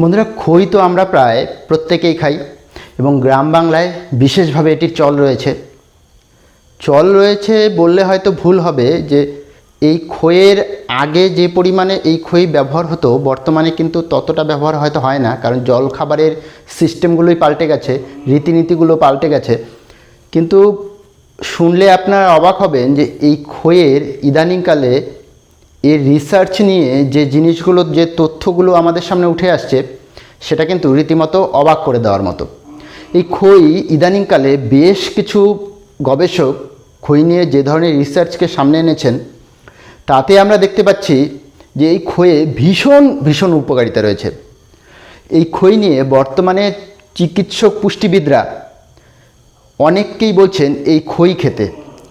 বন্ধুরা, খই তো আমরা প্রায় প্রত্যেকেই খাই এবং গ্রাম বাংলায় বিশেষভাবে এটির চল রয়েছে। চল রয়েছে বললে হয়তো ভুল হবে যে এই খইয়ের আগে যে পরিমাণে এই খই ব্যবহার হতো, বর্তমানে কিন্তু ততটা ব্যবহার হয়তো হয় না, কারণ জল খাবারের সিস্টেমগুলোই পাল্টে গেছে, রীতিনীতিগুলো পাল্টে গেছে। কিন্তু শুনলে আপনারা অবাক হবেন যে এই খইয়ের ইদানিংকালে এর রিসার্চ নিয়ে যে জিনিসগুলো, যে তথ্যগুলো আমাদের সামনে উঠে আসছে, সেটা কিন্তু রীতিমতো অবাক করে দেওয়ার মতো। এই খই ইদানিংকালে বেশ কিছু গবেষক খই নিয়ে যে ধরনের রিসার্চকে সামনে এনেছেন, তাতে আমরা দেখতে পাচ্ছি যে এই খইয়ে ভীষণ ভীষণ উপকারিতা রয়েছে। এই খই নিয়ে বর্তমানে চিকিৎসক পুষ্টিবিদরা অনেককেই বলছেন এই খই খেতে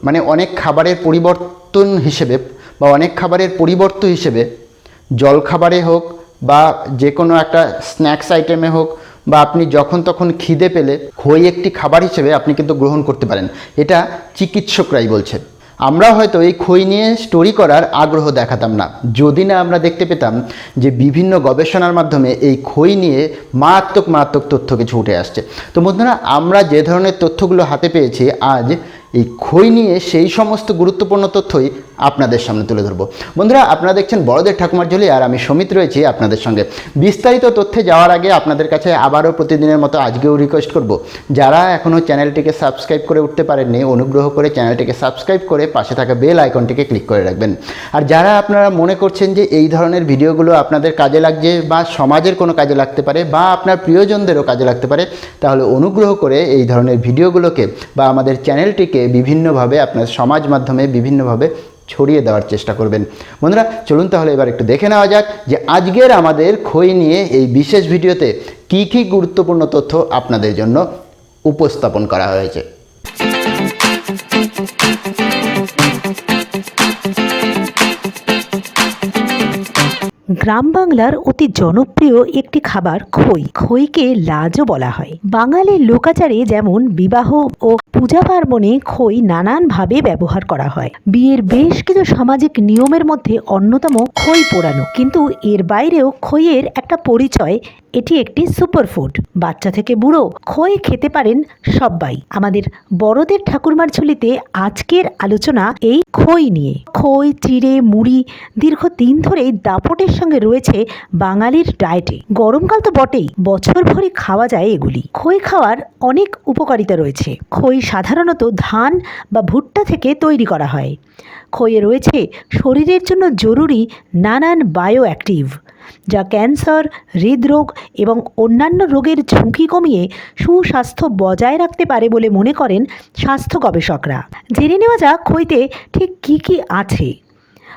মানে অনেক খাবারের পরিবর্তন হিসেবে বা অনেক খাবারের পরিবর্ত হিসেবে জলখাবারে হোক বা যে কোনো একটা স্ন্যাক্স আইটেমে হোক বা আপনি যখন তখন খিদে পেলে খই একটি খাবার হিসেবে আপনি কিন্তু গ্রহণ করতে পারেন। এটা চিকিৎসকরাই বলছেন। আমরা হয়তো এই খই নিয়ে স্টোরি করার আগ্রহ দেখাতাম না। যদি না আমরা দেখতে পেতাম যে বিভিন্ন গবেষণার মাধ্যমে এই খই নিয়ে মারাত্মক মারাত্মক তথ্য কিছু উঠে আসছে। তো বন্ধুরা, আমরা যে ধরনের তথ্যগুলো হাতে পেয়েছি, আজ এই খই নিয়ে সেই সমস্ত গুরুত্বপূর্ণ তথ্যই আপনাদের সামনে তুলে ধরবো। বন্ধুরা, আপনারা দেখছেন বড়দের ঠাকুমার ঝুলি আর আমি সমিত রয়েছি আপনাদের সঙ্গে। বিস্তারিত তথ্যে যাওয়ার আগে আপনাদের কাছে আবারও প্রতিদিনের মতো আজকেও রিকোয়েস্ট করব। যারা এখনও চ্যানেলটিকে সাবস্ক্রাইব করে উঠতে পারেননি, অনুগ্রহ করে চ্যানেলটিকে সাবস্ক্রাইব করে পাশে থাকা বেল আইকনটিকে ক্লিক করে রাখবেন। আর যারা আপনারা মনে করছেন যে এই ধরনের ভিডিওগুলো আপনাদের কাজে লাগছে বা সমাজের কোনো কাজে লাগতে পারে বা আপনার প্রিয়জনদেরও কাজে লাগতে পারে, তাহলে অনুগ্রহ করে এই ধরনের ভিডিওগুলোকে বা আমাদের চ্যানেলটিকে বিভিন্নভাবে আপনার সমাজ মাধ্যমে বিভিন্নভাবে ছড়িয়ে দেওয়ার চেষ্টা করবেন। বন্ধুরা, চলুন তাহলে এবার একটু দেখে নেওয়া যাক যে আজকের আমাদের খই নিয়ে এই বিশেষ ভিডিওতে কী কী গুরুত্বপূর্ণ তথ্য আপনাদের জন্য উপস্থাপন করা হয়েছে। গ্রাম বাংলার অতি জনপ্রিয় একটি খাবার খই। খইকে লাজও বলা হয়। বাঙালির লোকাচারে যেমন বিবাহ ও পূজা পার্বণে খই নানানভাবে ব্যবহার করা হয়। বিয়ের বেশ কিছু সামাজিক নিয়মের মধ্যে অন্যতম খই পোড়ানো। কিন্তু এর বাইরেও খইয়ের একটা পরিচয় এটি একটি সুপারফুড। বাচ্চা থেকে বুড়ো খই খেতে পারেন সবাই আমাদের বড়দের ঠাকুরমার ঝুলিতে আজকের আলোচনা এই খই নিয়ে। খই চিড়ে, মুড়ি দীর্ঘ দিন ধরেই দাপটের সঙ্গে রয়েছে বাঙালির ডায়েটে। গরমকাল তো বটেই, বছর ভরে খাওয়া যায় এগুলি। খই খাওয়ার অনেক উপকারিতা রয়েছে। খই সাধারণত ধান বা ভুট্টা থেকে তৈরি করা হয়। খইয়ে রয়েছে শরীরের জন্য জরুরি নানান বায়ো অ্যাক্টিভ। যা ক্যান্সার, হৃদরোগ এবং অন্যান্য রোগের ঝুঁকি কমিয়ে সুস্বাস্থ্য বজায় রাখতে পারে বলে মনে করেন স্বাস্থ্য গবেষকরা। জেনে নেওয়া যাক খইতে ঠিক কী কী আছে।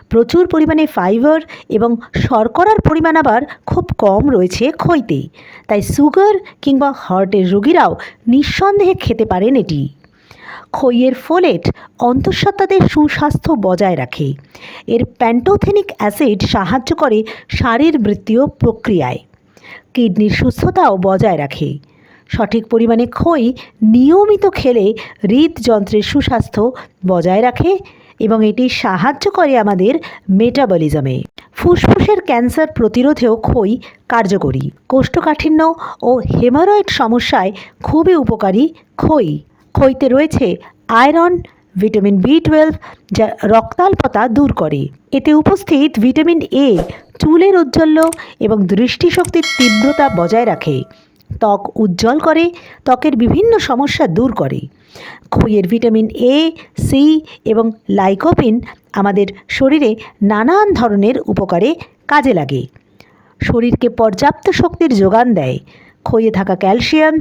প্রচুর পরিমাণে ফাইবার এবং শর্করার পরিমাণ আবার খুব কম রয়েছে খইতে তাই সুগার কিংবা হার্টের রোগীরাও নিঃসন্দেহে খেতে পারেন এটি। খইয়ের ফোলেট অন্তঃসত্ত্বাদের সুস্বাস্থ্য বজায় রাখে। এর প্যান্টোথেনিক অ্যাসিড সাহায্য করে শারীরবৃত্তীয় প্রক্রিয়ায়। কিডনির সুস্থতাও বজায় রাখে। সঠিক পরিমাণে খই নিয়মিত খেলে হৃদযন্ত্রের সুস্বাস্থ্য বজায় রাখে এবং এটি সাহায্য করে আমাদের মেটাবলিজমে। ফুসফুসের ক্যান্সার প্রতিরোধেও খই কার্যকরী। কোষ্ঠকাঠিন্য ও হেমারয়েড সমস্যায় খুবই উপকারী খই। খইতে রয়েছে আয়রন, ভিটামিন বি টুয়েলভ যা রক্তাল্পতা দূর করে। এতে উপস্থিত ভিটামিন এ চুলের ঔজ্জ্বল্য এবং দৃষ্টিশক্তির তীব্রতা বজায় রাখে। ত্বক উজ্জ্বল করে, ত্বকের বিভিন্ন সমস্যা দূর করে। খইয়ের ভিটামিন এ, সি এবং লাইকোপিন আমাদের শরীরে নানান ধরনের উপকারে কাজে লাগে। শরীরকে পর্যাপ্ত শক্তির যোগান দেয়। খইয়ে থাকা ক্যালসিয়াম,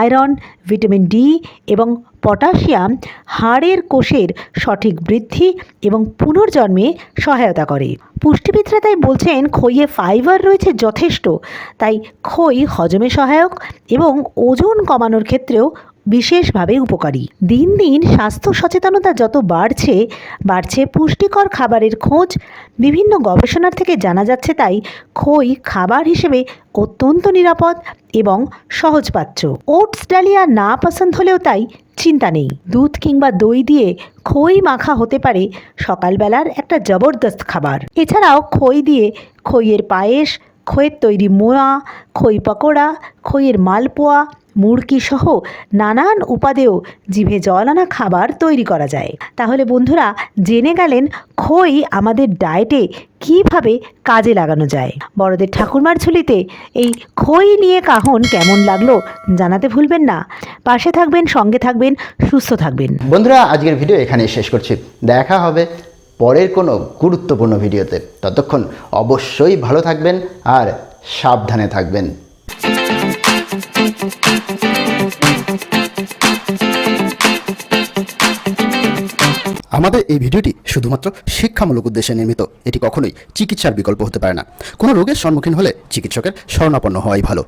আয়রন, ভিটামিন ডি এবং পটাশিয়াম হাড়ের কোষের সঠিক বৃদ্ধি এবং পুনর্জন্মে সহায়তা করে। পুষ্টিবিদরা তাই বলছেন খইয়ে ফাইবার রয়েছে যথেষ্ট, তাই খই হজমে সহায়ক এবং ওজন কমানোর ক্ষেত্রেও বিশেষভাবে উপকারী। দিন দিন স্বাস্থ্য সচেতনতা যত বাড়ছে বাড়ছে পুষ্টিকর খাবারের খোঁজ। বিভিন্ন গবেষণার থেকে জানা যাচ্ছে তাই খই খাবার হিসেবে অত্যন্ত নিরাপদ এবং সহজপাচ্য ওটস ডালিয়া না পছন্দ হলেও তাই চিন্তা নেই। দুধ কিংবা দই দিয়ে খই মাখা হতে পারে সকালবেলার একটা জবরদস্ত খাবার। এছাড়াও খই দিয়ে খইয়ের পায়েস খইয়ের তৈরি মোয়া খই পকোড়া, খইয়ের মালপোয়া মুড়কি সহ নানান উপাদেয় জিভে জল আনা খাবার তৈরি করা যায়। তাহলে বন্ধুরা, জেনে গেলেন খই আমাদের ডায়েটে কীভাবে কাজে লাগানো যায়। বড়দের ঠাকুরমার ঝুলিতে এই খই নিয়ে কাহন কেমন লাগল জানাতে ভুলবেন না। পাশে থাকবেন, সঙ্গে থাকবেন, সুস্থ থাকবেন। বন্ধুরা, আজকের ভিডিও এখানেই শেষ করছি। দেখা হবে পরের কোনো গুরুত্বপূর্ণ ভিডিওতে। ততক্ষণ অবশ্যই ভালো থাকবেন আর সাবধানে থাকবেন। আমাদের এই ভিডিওটি শুধুমাত্র শিক্ষামূলক উদ্দেশ্যে নির্মিত। এটি কখনোই চিকিৎসার বিকল্প হতে পারে না। কোনো রোগের সম্মুখীন হলে চিকিৎসকের শরণাপন্ন হওয়াই ভালো।